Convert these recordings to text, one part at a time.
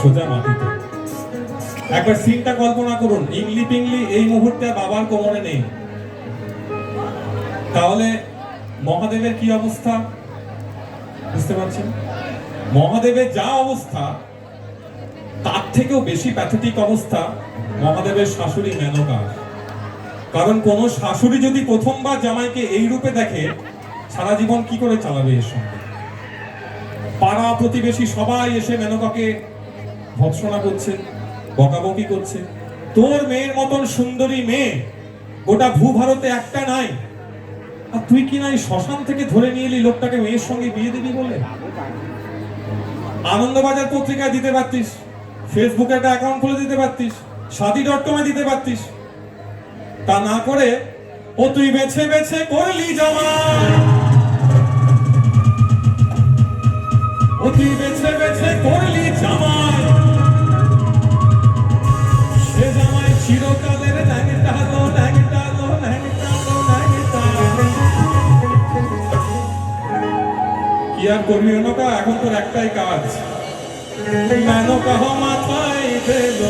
সোজা মাটিতে। একবার সিনটা কল্পনা করুন, ইংলি পিংলি এই মুহূর্তে বাবার কোমরে নেই। তাহলে মহাদেবের কি অবস্থা? বুঝতে পারছেন? মহাদেবের যা অবস্থা, তার থেকেও বেশি প্যাথেটিক অবস্থা মহাদেবের শাশুড়ি মেনকা কারণ কোন শাশুড়ি যদি প্রথমবার জামাইকে এই রূপে দেখে, সারা জীবন কি করে চালাবে এর সঙ্গে? পাড়া প্রতিবেশী সবাই এসে মেনকাকে ভৎসনা করছে, বকাবকি করছে। তোর মেয়ের মতন সুন্দরী মেয়ে গোটা ভূভারতে একটা নাই। আর তুই কি নাই শ্মশান থেকে ধরে নিয়ে এলি লোকটাকে মেয়ের সঙ্গে বিয়ে দিবি বলে? আনন্দবাজার পত্রিকায় দিতে পারতিস ফেসবুকে একটা অ্যাকাউন্ট খুলে দিতে পারতিস সাথী ডট কমে দিতে পারতিস। তা না করে ও তুই বেছে বেছে করলি জামাই আর করবি মেনকা এখন তোর একটাই কাজ। মেনকা হো মাথায় দিল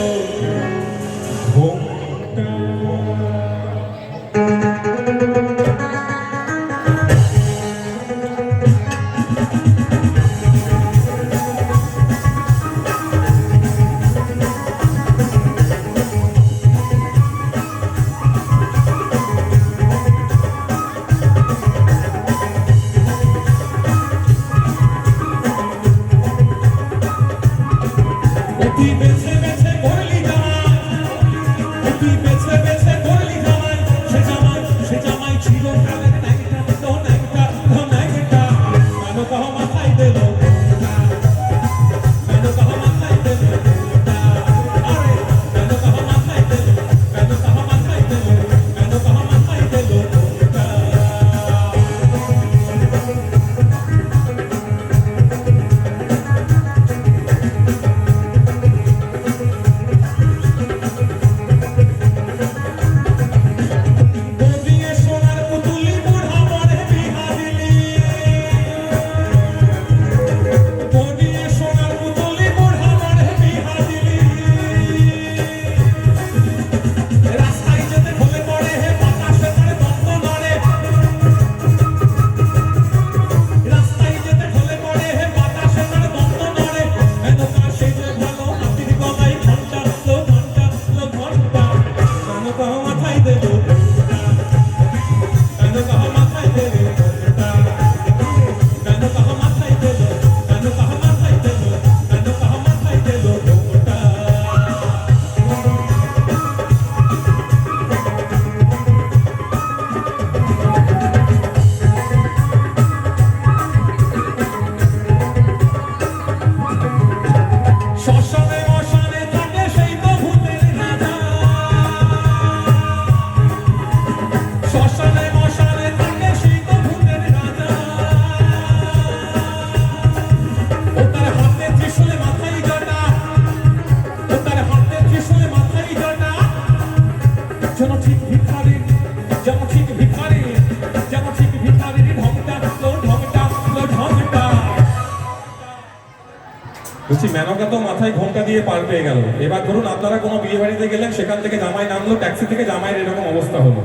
বলছি মেনকা তো মাথায় ঘোমটা দিয়ে পার পেয়ে গেল। এবার ধরুন আপনারা কোনো বিয়ে বাড়িতে গেলেন, সেখান থেকে জামাই নামলো, ট্যাক্সি থেকে জামাইয়ের এরকম অবস্থা হলো।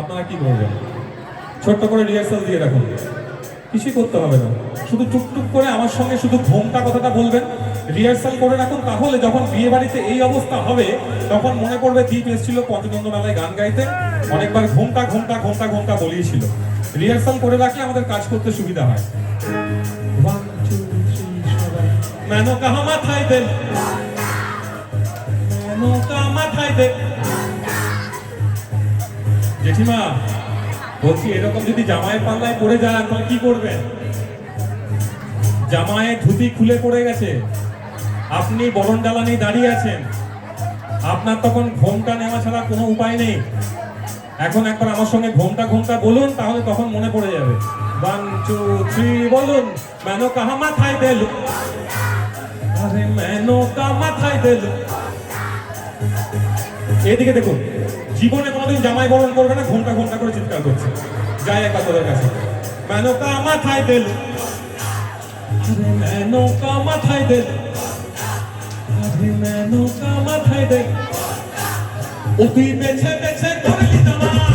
আপনারা কি করবেন ছোট্ট করে রিহার্সাল দিয়ে রাখুন। কিছুই করতে হবে না। শুধু টুকটুক করে আমার সঙ্গে শুধু ঘোমটা কথাটা বলবেন রিহার্সাল করে রাখুন, তাহলে যখন বিয়ে বাড়িতে এই অবস্থা হবে, তখন মনে পড়বে দ্বীপ এসেছিল পঞ্চনন্দ মেলায় গান গাইতে, অনেকবার ঘোমটা ঘোমটা ঘোমটা ঘোমটা বলিয়েছিল। রিহার্সাল করে রাখলে আমাদের কাজ করতে সুবিধা হয়। সবাই। মেনকা মাথায় দেন মেনকা মাথায় দেন জেঠিমা, বলছি, এরকম যদি জামাইয়ের পাল্লায় পড়ে যায়, তাহলে কি করবেন জামাইয়ের ধুতি খুলে পড়ে গেছে। আপনি বরণ ডালা নিয়ে দাঁড়িয়ে আছেন। আপনার তখন ঘোমটা নেওয়া ছাড়া কোনো উপায় নেই। এখন একবার আমার সঙ্গে ঘোমটা ঘোমটা বলুন, তাহলে তখন মনে পড়ে যাবে। ওয়ান টু থ্রি বলুন মেনো কাহা মাথায় দেল আরে মেনো কা মাথায় দেল। এদিকে দেখুন, জীবনে কোনোদিন জামাই বরণ করবে না ঘণ্টা ঘণ্টা করে চিৎকার করছে। যায় একা তোদের কাছে। মেনকা মাথায় দিল। আরে মেনকা মাথায় দিল। মেনকা মাথায় ও তুই বেছে বেছে করলি তুই